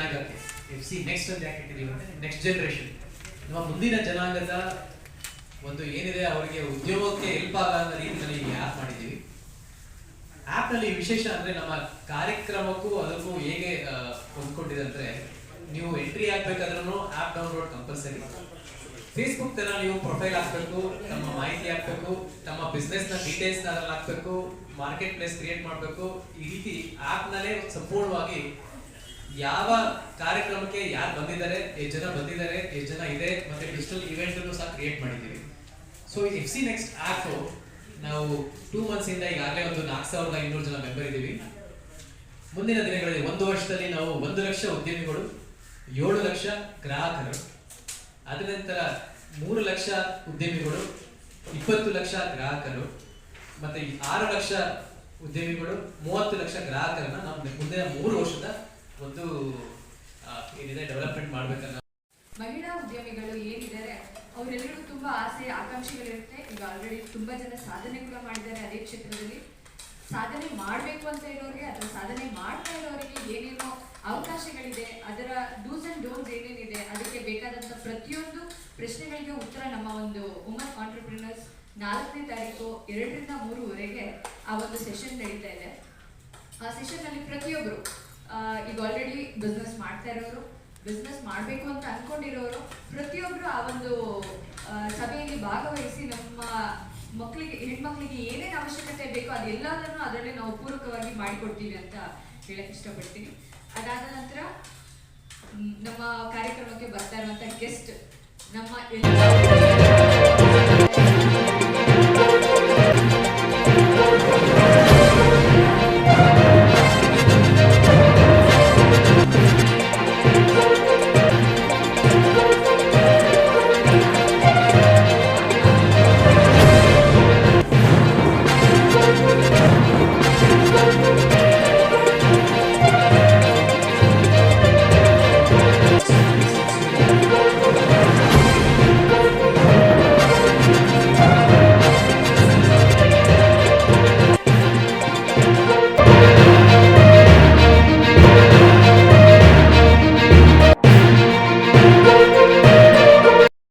ಜನಾಂಗಕ್ಕೆ. F C next ಅಂತ ಯಾಕೆ ಇಟ್ಟಿದ್ದೀವಿ ಅಂದರೆ ನೆಕ್ಸ್ಟ್ ಜನ್ರೇಷನ್ ನಮ್ಮ ಮುಂದಿನ ಜನಾಂಗದ ಒಂದು ಏನಿದೆ, ಅವರಿಗೆ ಉದ್ಯೋಗಕ್ಕೆ ಹೆಲ್ಪ್ ಆಗೋ ರೀತಿಯಲ್ಲಿ ಈ ಆ್ಯಪ್ ಮಾಡಿದ್ದೀವಿ. ಆ್ಯಪ್ನಲ್ಲಿ ವಿಶೇಷ ಅಂದರೆ ನಮ್ಮ ಕಾರ್ಯಕ್ರಮಕ್ಕೂ ಅದಕ್ಕೂ ಹೇಗೆ ಹೊಂದ್ಕೊಂಡಿದೆ ಅಂದರೆ, ನೀವು ಎಂಟ್ರಿ ಆಗ್ಬೇಕಾದ್ರೂ ಆ್ಯಪ್ ಡೌನ್ಲೋಡ್ ಕಂಪಲ್ಸರಿ ಫೇಸ್ಬುಕ್ ತನ ನೀವು ಪ್ರೊಫೈಲ್ ಹಾಕ್ಬೇಕು, ತಮ್ಮ ಮಾಹಿತಿ ಹಾಕ್ಬೇಕು, ತಮ್ಮ ಬಿಸ್ನೆಸ್ನ ಡೀಟೇಲ್ಸ್ ಹಾಕ್ಬೇಕು ಮಾರ್ಕೆಟ್ ಪ್ಲೇಸ್ ಕ್ರಿಯೇಟ್ ಮಾಡಬೇಕು. ಈ ರೀತಿ ಆ್ಯಪ್ನಲ್ಲೇ ಸಂಪೂರ್ಣವಾಗಿ ಯಾವ ಕಾರ್ಯಕ್ರಮಕ್ಕೆ ಯಾರು ಬಂದಿದ್ದಾರೆ, ಎಷ್ಟು ಜನ ಬಂದಿದ್ದಾರೆ, ಎಷ್ಟು ಜನ ಇದೆ, ಮತ್ತೆ ಡಿಜಿಟಲ್ ಇವೆಂಟ್ ಅನ್ನು ಸಹ ಕ್ರಿಯೇಟ್ ಮಾಡಿದ್ದೀವಿ. So F C next app ನಾವು ಟೂ ಮಂತ್ಸ್ ಇಂದ ಈಗಾಗಲೇ ಒಂದು ನಾಲ್ಕು ಸಾವಿರದ ಐನೂರು ಜನ ಮೆಂಬರ್ ಇದ್ದೀವಿ. ಮುಂದಿನ ದಿನಗಳಲ್ಲಿ ಒಂದು ವರ್ಷದಲ್ಲಿ ನಾವು ಒಂದು ಲಕ್ಷ ಉದ್ಯಮಿಗಳು, ಏಳು ಲಕ್ಷ ಗ್ರಾಹಕರು, ಅದರ ನಂತರ ಮೂರು ಲಕ್ಷ ಉದ್ಯಮಿಗಳು, ಇಪ್ಪತ್ತು ಲಕ್ಷ ಗ್ರಾಹಕರು, ಮತ್ತೆ ಆರು ಲಕ್ಷ ಉದ್ಯಮಿಗಳು, ಮೂವತ್ತು ಲಕ್ಷ ಗ್ರಾಹಕರನ್ನ ನಾವು ಮುಂದಿನ ಮೂರು ವರ್ಷದ ಒಂದು ಏನಿದೆ ಡೆವಲಪ್ಮೆಂಟ್ ಮಾಡ್ಬೇಕನ್ನ ಮಹಿಳಾ ಉದ್ಯಮಿಗಳು ಏನಿದ್ದಾರೆ ಅವರೆಲ್ಲರೂ ತುಂಬಾ ಆಸೆ, ಆಕಾಂಕ್ಷೆಗಳಿರುತ್ತೆ. ಈಗ ಆಲ್ರೆಡಿ ತುಂಬಾ ಜನ ಸಾಧನೆ ಕೂಡ ಮಾಡಿದ್ದಾರೆ ಅದೇ ಕ್ಷೇತ್ರದಲ್ಲಿ. ಸಾಧನೆ ಮಾಡಬೇಕು ಅಂತ ಇರೋರಿಗೆ ಅಥವಾ ಸಾಧನೆ ಮಾಡ್ತಾ ಇರೋರಿಗೆ ಏನೇನೋ ಅವಕಾಶಗಳಿದೆ, ಅದರ ಡೂಸ್ ಅಂಡ್ ಡೋನ್ಸ್ ಏನೇನಿದೆ, ಅದಕ್ಕೆ ಬೇಕಾದಂತ ಪ್ರತಿಯೊಂದು ಪ್ರಶ್ನೆಗಳಿಗೆ ಉತ್ತರ ನಮ್ಮ ಒಂದು ವುಮನ್ ಆಂಟರ್ಪ್ರಿನರ್ಸ್ ನಾಲ್ಕನೇ ತಾರೀಕು ಎರಡರಿಂದ ಮೂರುವರೆಗೆ ಆ ಒಂದು ಸೆಷನ್ ನಡೀತಾ ಇದೆ. ಆ ಸೆಷನ್ ಅಲ್ಲಿ ಪ್ರತಿಯೊಬ್ಬರು ಈಗ ಆಲ್ರೆಡಿ ಬಿಸ್ನೆಸ್ ಮಾಡ್ತಾ ಇರೋರು ಬಿಸ್ನೆಸ್ ಮಾಡಬೇಕು ಅಂತ ಅನ್ಕೊಂಡಿರೋರು ಪ್ರತಿಯೊಬ್ಬರು ಆ ಒಂದು ಸಭೆಯಲ್ಲಿ ಭಾಗವಹಿಸಿ ನಮ್ಮ ಮಕ್ಕಳಿಗೆ ಹೆಣ್ಮಕ್ಳಿಗೆ ಏನೇನು ಅವಶ್ಯಕತೆ ಬೇಕೋ ಅದೆಲ್ಲದನ್ನು ಅದರಲ್ಲಿ ನಾವು ಪೂರಕವಾಗಿ ಮಾಡಿಕೊಡ್ತೀವಿ ಅಂತ ಹೇಳಕ್ ಇಷ್ಟಪಡ್ತೀನಿ. ಅದಾದ ನಂತರ ನಮ್ಮ ಕಾರ್ಯಕ್ರಮಕ್ಕೆ ಬರ್ತಾ ಇರುವಂತ ಗೆಸ್ಟ್ ನಮ್ಮ ಎಲ್ಲ